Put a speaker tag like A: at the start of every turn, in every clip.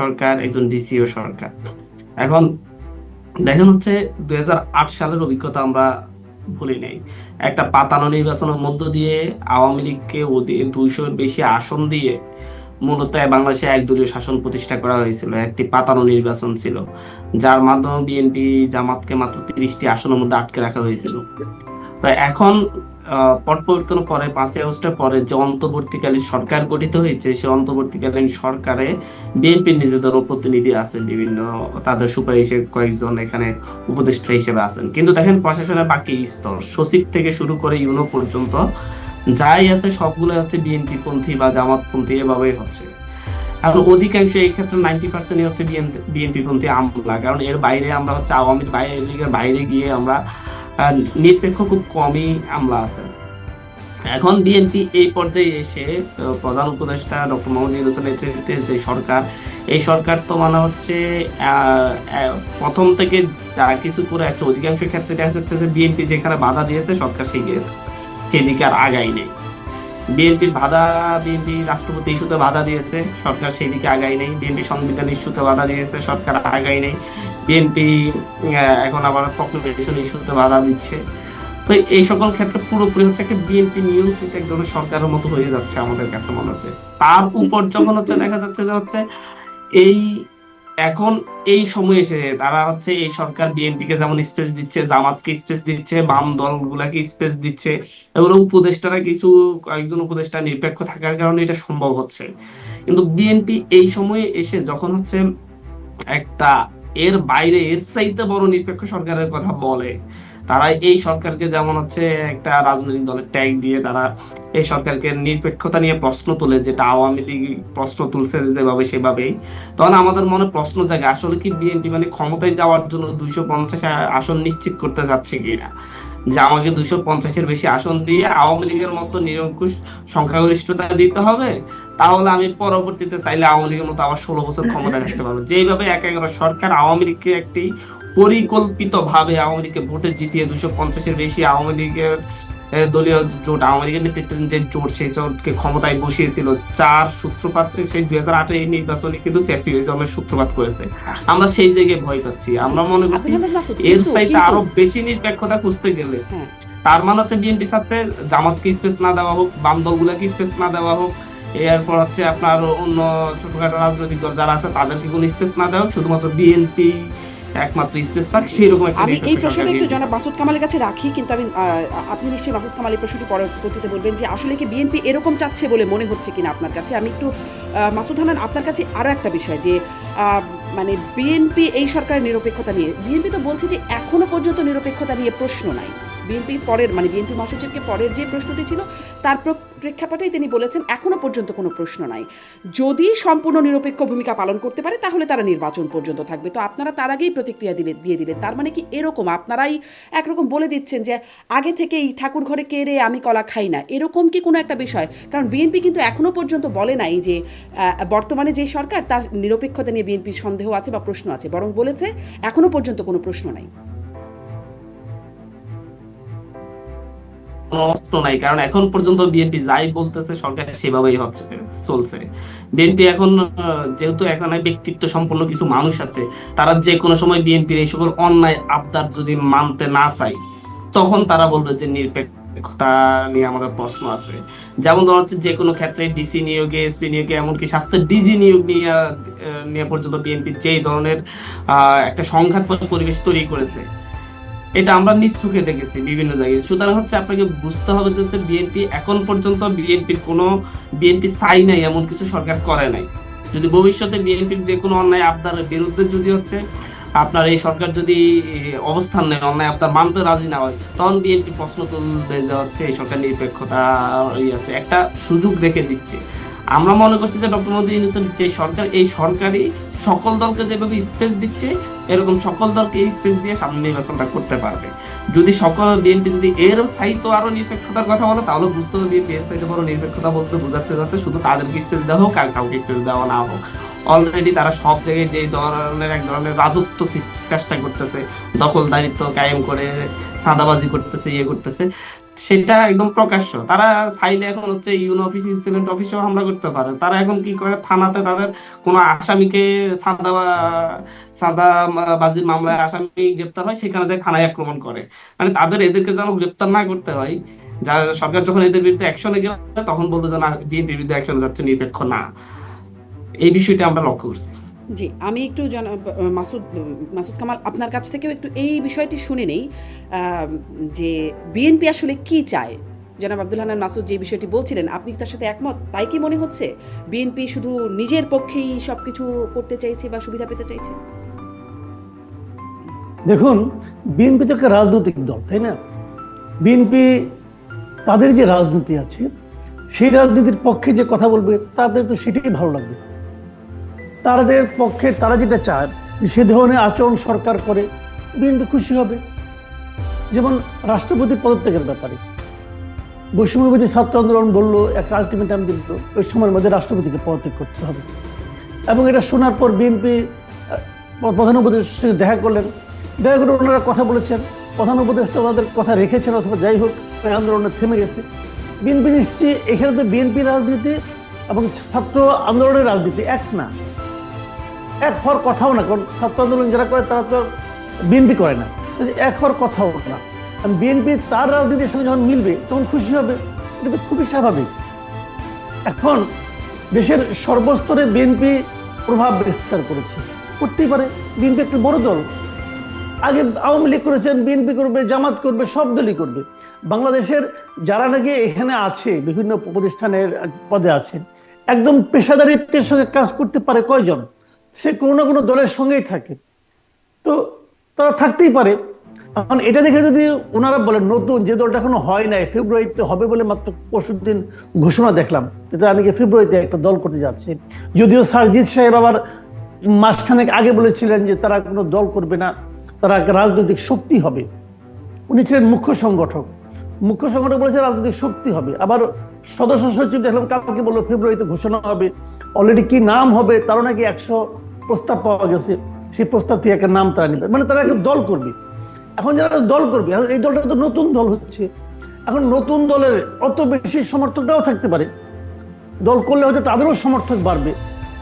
A: সরকার, একজন ডিসিও সরকার। এখন দেখেন হচ্ছে দুই সালের অভিজ্ঞতা আমরা ভুলি নাই। একটা পাতানো নির্বাচনের মধ্য দিয়ে আওয়ামী লীগকে দুইশোর বেশি আসন দিয়ে মূলত বাংলাদেশে একদলীয় শাসন প্রতিষ্ঠা করা হয়েছিল, একটি পাতানো নির্বাচন ছিল। যার মাধ্যমে বিএনপি জামাতকে মাত্র তিরিশটি আসনের মধ্যে আটকে রাখা হয়েছিল। তো এখন পট পরিবর্তন পরে, পাঁচই আগস্টের পরে যে অন্তর্বর্তীকালীন সরকার গঠিত হয়েছে অন্তর্বর্তীকালীন সরকারে নিজেদেরও প্রতিনিধি আছে বিভিন্ন, তাদের সুপারিশে কয়েকজন এখানে উপদেষ্টা হিসেবে আছেন। কিন্তু দেখেন, প্রশাসনের বাকি স্তর, সচিব থেকে শুরু করে ইউনো পর্যন্ত যাই আছে সবগুলো হচ্ছে বিএনপি পন্থী বা জামাত পন্থী এভাবেই হচ্ছে। এখন অধিকাংশ এই ক্ষেত্রে নাইনটি পার্সেন্টই হচ্ছে বিএনপি পন্থী আমলা, কারণ এর বাইরে আমরা হচ্ছে আওয়ামী বাইরে লীগের বাইরে গিয়ে আমরা নিরপেক্ষ খুব কমই আমলা আছে। এখন বিএনপি এই পর্যায়ে এসে প্রধান উপদেষ্টা ডক্টর মোহাম্মদ ইউনুসের নেতৃত্বে যে সরকার, এই সরকার তো মানে হচ্ছে প্রথম থেকে যা কিছু করে আসছে, অধিকাংশ ক্ষেত্রে দেখা যাচ্ছে যে বিএনপি যেখানে বাধা দিয়েছে, সরকার সেই সেদিকে আর আগাই নেই। বিএনপির বাধা বিএনপি রাষ্ট্রপতি ইস্যুতে বাধা দিয়েছে, সরকার সেই দিকে আগাই নেই বিএনপি সংবিধান ইস্যুতে বাধা দিয়েছে, সরকার আগাই নেই। বিএনপি এখন আবার পপুলেশন ইস্যুতে বাধা দিচ্ছে। তো এই সকল ক্ষেত্রে পুরোপুরি হচ্ছে একটা বিএনপি নিয়ন্ত্রিত এক ধরনের সরকারের মতো হয়ে যাচ্ছে আমাদের কাছে মনে হচ্ছে। তার উপর যখন হচ্ছে দেখা যাচ্ছে যে হচ্ছে এই এখন এই সময় এসে তারা হচ্ছে এই সরকার বিএনপি কে যেমন স্পেস দিচ্ছে, জামাতকে স্পেস দিচ্ছে, বাম দলগুলাকে স্পেস দিচ্ছে, এগুলো উপদেষ্টারা কিছু কয়েকজন উপদেষ্টা নিরপেক্ষ থাকার কারণে এটা সম্ভব হচ্ছে। কিন্তু বিএনপি এই সময়ে এসে যখন হচ্ছে একটা এর বাইরে, এর চাইতে বড় নিরপেক্ষ সরকারের কথা বলে। তারা এই সরকারকে যেমন হচ্ছে একটা রাজনৈতিক দলের ট্যাগ দিয়ে তারা এই সরকারকে নিরপেক্ষতা নিয়ে প্রশ্ন তোলে, যেটা আওয়ামী লীগ প্রশ্ন তুলছে যেভাবে সেভাবেই। তখন আমাদের মনে প্রশ্ন জাগে, আসলে কি বিএনপি মানে ক্ষমতায় যাওয়ার জন্য দুইশো পঞ্চাশ আসন নিশ্চিত করতে যাচ্ছে কিনা? যে আমাকে দুইশো পঞ্চাশের বেশি আসন দিয়ে আওয়ামী লীগের মতো নিরঙ্কুশ সংখ্যাগরিষ্ঠতা দিতে হবে? তাহলে আমি পরবর্তীতে চাইলে আওয়ামী লীগের মতো আবার ষোলো বছর ক্ষমতা রাখতে পারব। যেইভাবে এক এগারো সরকার আওয়ামী লীগকে একটি পরিকল্পিত ভাবে আওয়ামী লীগকে ভোটে জিতিয়ে দুশো পঞ্চাশের বেশি আওয়ামী লীগের দলীয় জোট আওয়ামী লীগের নেতৃত্বে যে জোট সেই জোটকে ক্ষমতায় বসিয়েছিল। চার সূত্রপাত সেই দুই হাজার আটের এই নির্বাচনে কিন্তু ফ্যাসিলিজমের সূত্রপাত করেছে। আমরা সেই জায়গায় ভয় পাচ্ছি। আমরা মনে করছি এর চাইতে আরও বেশি নিরপেক্ষতা খুঁজতে গেলে। হ্যাঁ। তার মানে হচ্ছে বিএনপি চাচ্ছে জামাতকে স্পেস না দেওয়া হোক বাম দলগুলোকে স্পেস না দেওয়া হোক এরপর হচ্ছে আপনার অন্য ছোটখাটো রাজনৈতিক দল যারা আছে তাদেরকে কোনো স্পেস না দেওয়া শুধুমাত্র বিএনপি একমাত্র স্পেস পাক সেরকম
B: আমি এই প্রশ্নটা একটু জনাব মাসুদ কামালের কাছে রাখি কিন্তু আমি আপনি নিশ্চয়ই মাসুদ কামাল এই প্রশ্নটি পরবর্তীতে বলবেন যে আসলে কি বিএনপি এরকম চাচ্ছে বলে মনে হচ্ছে কিনা আপনার কাছে? আমি একটু মাসুদ হানান আপনার কাছে আরও একটা বিষয় যে মানে বিএনপি এই সরকারের নিরপেক্ষতা নিয়ে বিএনপি তো বলছে যে এখনও পর্যন্ত নিরপেক্ষতা নিয়ে প্রশ্ন নাই। বিএনপি পরের মানে বিএনপি মহাসচিবকে পরের যে প্রশ্নটি ছিল, তার প্রেক্ষাপটেই তিনি বলেছেন এখনও পর্যন্ত কোনো প্রশ্ন নাই। যদি সম্পূর্ণ নিরপেক্ষ ভূমিকা পালন করতে পারে, তাহলে তারা নির্বাচন পর্যন্ত থাকবে। তো আপনারা তার আগেই প্রতিক্রিয়া দিলে, দিয়ে দিলেন। তার মানে কি এরকম? আপনারাই একরকম বলে দিচ্ছেন যে, আগে থেকেই ঠাকুর ঘরে কে রে, আমি কলা খাই না। এরকম কি কোনো একটা বিষয়? কারণ বিএনপি কিন্তু এখনও পর্যন্ত বলে নাই যে বর্তমানে যে সরকার, তার নিরপেক্ষতা নিয়ে বিএনপির সন্দেহ আছে বা প্রশ্ন আছে। বরং বলেছে এখনও পর্যন্ত কোনো প্রশ্ন নাই।
A: নাই। কারণ এখন পর্যন্ত বিএনপি যাই বলতেছে, সরকার সেভাবেই হচ্ছে, চলছে। বিএনপি এখন যেহেতু ব্যক্তিত্ব সম্পন্ন কিছু মানুষ আছে, তারা যে কোনো সময় বিএনপির এই সকল অন্যায় আবদার যদি মানতে না চায়, তখন তারা বলবে যে নিরপেক্ষতা নিয়ে আমাদের প্রশ্ন আছে। যেমন ধর হচ্ছে যে কোনো ক্ষেত্রে ডিসি নিয়োগে এসপি নিয়োগে, এমনকি স্বাস্থ্য ডিজি নিয়োগ নিয়ে নিয়ে পর্যন্ত বিএনপি যেই ধরনের একটা সংঘাত পরিবেশ তৈরি করেছে এটা আমরা নিশ্চুকে দেখেছি বিভিন্ন জায়গায়। সুতরাং হচ্ছে আপনাকে বুঝতে হবে যে হচ্ছে বিএনপি এখন পর্যন্ত বিএনপির কোনো বিএনপি চাই নাই, এমন কিছু সরকার করে নাই। যদি ভবিষ্যতে বিএনপির যে কোনো অন্যায় আপনার বিরুদ্ধে যদি হচ্ছে আপনার এই সরকার যদি অবস্থান নেয়, অন্যায় আপনার মানতে রাজি না হয়, তখন বিএনপি প্রশ্ন তুলবে যে হচ্ছে এই সরকার নিরপেক্ষতা আছে। একটা সুযোগ দেখে দিচ্ছে। আমরা মনে করছি যে ডক্টর মোদী ইউনুসের যে সরকার, এই সরকারই সকল দলকে যেভাবে স্পেস দিচ্ছে এরকম সকল দলকে স্পেস দিয়ে সামনে নির্বাচনটা করতে পারবে। যদি সকল বিএনপি যদি এর সাহিত্য আরও নিরপেক্ষতার কথা বলে, তাহলে বুঝতে হবে বিএনপি এর সাইতে বড় নিরপেক্ষতা বলতে বোঝাচ্ছে যাচ্ছে শুধু তাদেরকে স্পেস দেওয়া হোক আর কাউকে স্পেস দেওয়া না হোক। অলরেডি তারা সব জায়গায় যে ধরনের এক ধরনের রাজত্ব চেষ্টা করতেছে, দখলদারিত্ব কায়েম করে, চাঁদাবাজি করতেছে ইয়ে করতেছে। সেটা একদম প্রকাশ্য। তারা চাইলে এখন হচ্ছে ইউনো অফিস ইউসিলেন্ট অফিসেও হামলা করতে পারে। তারা এখন কি করে? থানাতে তাদের কোনো আসামিকে চাঁদা চাঁদা বাজির মামলায় আসামি গ্রেপ্তার হয়, সেখানে যায় থানায় আক্রমণ করে। মানে তাদের এদেরকে যেন গ্রেপ্তার না করতে হয়, যা সরকার যখন এদের বিরুদ্ধে অ্যাকশনে গেলে তখন বলব যে, না, বিএনপির বিরুদ্ধে অ্যাকশন যাচ্ছে, নিরপেক্ষ না। এই বিষয়টা আমরা লক্ষ্য করছি।
B: জি, আমি একটু মাসুদ মাসুদ কামাল আপনার কাছ থেকেও একটু এই বিষয়টি শুনে নেই যে বিএনপি আসলে কি চায়? জনাব আব্দুল হান্নান মাসুদ যে বিষয়টি বলছিলেন, আপনি তার সাথে একমত? তাই কি মনে হচ্ছে? বিএনপি শুধু নিজের পক্ষেই সব কিছু করতে চাইছে বা সুবিধা পেতে চাইছে?
C: দেখুন, বিএনপি তো একটা রাজনৈতিক দল, তাই না? বিএনপি তাদের যে রাজনীতি আছে, সেই রাজনীতির পক্ষে যে কথা বলবে, তাদের তো সেটাই ভালো লাগবে। তাদের পক্ষে তারা যেটা চায় সে ধরনের আচরণ সরকার করে, বিএনপি খুশি হবে। যেমন রাষ্ট্রপতি পদত্যাগের ব্যাপারে। বৈষম্যবাদী ছাত্র আন্দোলন বলল, একটা আলটিমেটাম দিল, ওই সময়ের মধ্যে রাষ্ট্রপতিকে পদত্যাগ করতে হবে। এবং এটা শোনার পর বিএনপি প্রধান উপদেষ্টার সঙ্গে দেখা করলেন। দেখা করে ওনারা কথা বলেছেন। প্রধান উপদেষ্টা ওনাদের কথা রেখেছেন, অথবা যাই হোক, ওই আন্দোলনে থেমে গেছে। বিএনপি নিশ্চয়ই এখানে তো বিএনপি রাজনীতি এবং ছাত্র আন্দোলনের রাজনীতি, এক না। এক হওয়ার কথাও না, কারণ ছাত্র আন্দোলন যারা করে তারা তো বিএনপি করে না। কাজে এক হওয়ার কথাও না। বিএনপি তার রাজনীতির সঙ্গে যখন মিলবে, তখন খুশি হবে। এটা তো খুবই স্বাভাবিক। এখন দেশের সর্বস্তরে বিএনপি প্রভাব বিস্তার করেছে। করতেই পারে। বিএনপি একটা বড় দল। আগে আওয়ামী লীগ করেছেন, বিএনপি করবে, জামাত করবে, সব দলই করবে। বাংলাদেশের যারা নাকি এখানে আছে, বিভিন্ন প্রতিষ্ঠানের পদে আছে, একদম পেশাদারিত্বের সঙ্গে কাজ করতে পারে কয়জন? সে কোনো না কোনো দলের সঙ্গেই থাকে। তো তারা থাকতেই পারে। এখন এটা দেখে যদি ওনারা বলেন, নতুন যে দলটা এখনও হয় নাই, ফেব্রুয়ারিতে হবে বলে মাত্র পরশু দিন ঘোষণা দেখলাম তারা নাকি ফেব্রুয়ারিতে একটা দল করতে যাচ্ছে? যদিও সারজিৎ সাহেব আবার মাসখানেক আগে বলেছিলেন যে তারা কোনো দল করবে না, তারা রাজনৈতিক শক্তি হবে। উনি ছিলেন মুখ্য সংগঠক। মুখ্য সংগঠক বলেছে রাজনৈতিক শক্তি হবে। আবার সদস্য সচিব দেখলাম, কালকে বলল ফেব্রুয়ারিতে ঘোষণা হবে। অলরেডি কি নাম হবে, তারও নাকি একশো প্রস্তাব পাওয়া গেছে, সেই প্রস্তাব থেকে একটা নাম তারা নেবে। মানে তারা একটা দল করবে। এখন যারা দল করবে এই দলটা তো নতুন দল হচ্ছে। এখন নতুন দলের অত বেশি সমর্থকটাও থাকতে পারে। দল করলে হয়তো তাদেরও সমর্থক বাড়বে।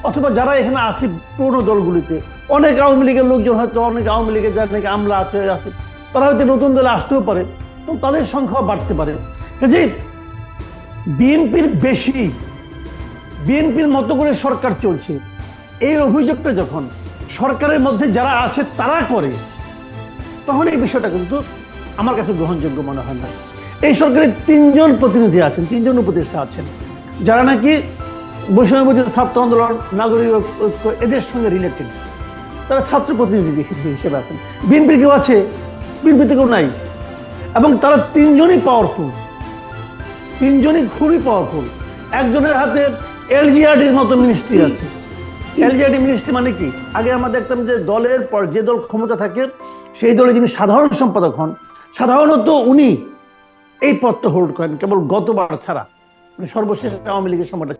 C: অথবা যারা এখানে আছে পুরনো দলগুলিতে, অনেক আওয়ামী লীগের লোকজন হয়তো, অনেক আওয়ামী লীগের যারা নাকি আমলা আছে আছে, তারা হয়তো নতুন দলে আসতেও পারে। তো তাদের সংখ্যাও বাড়তে পারে। কাজে বিএনপির বেশি, বিএনপির মতো করে সরকার চলছে। এই অভিযোগটা যখন সরকারের মধ্যে যারা আছে তারা করে তখন এই বিষয়টা কিন্তু আমার কাছে গ্রহণযোগ্য মনে হয় না। এই সরকারের তিনজন প্রতিনিধি আছেন তিনজন উপদেষ্টা আছেন যারা নাকি বৈষম্যবাদী ছাত্র আন্দোলন নাগরিক ঐক্য এদের সঙ্গে রিলেটেড তারা ছাত্র প্রতিনিধি হিসেবে আছেন। বিএনপির কেউ আছে? বিএনপিতে কেউ নাই। এবং তারা তিনজনই পাওয়ারফুল তিনজনই খুবই পাওয়ারফুল একজনের হাতে এলজিআরডির মতো মিনিস্ট্রি আছে। এলজিআরডি মিনিস্ট্রি মানে কি? আগে আমরা দেখতাম যে দলের পর যে দল ক্ষমতা থাকে, সেই দলে যিনি সাধারণ সম্পাদক হন, সাধারণত উনি এই পদটা হোল্ড করেন, কেবল গতবার ছাড়া। মানে সর্বশেষ আওয়ামী লীগের সময়টা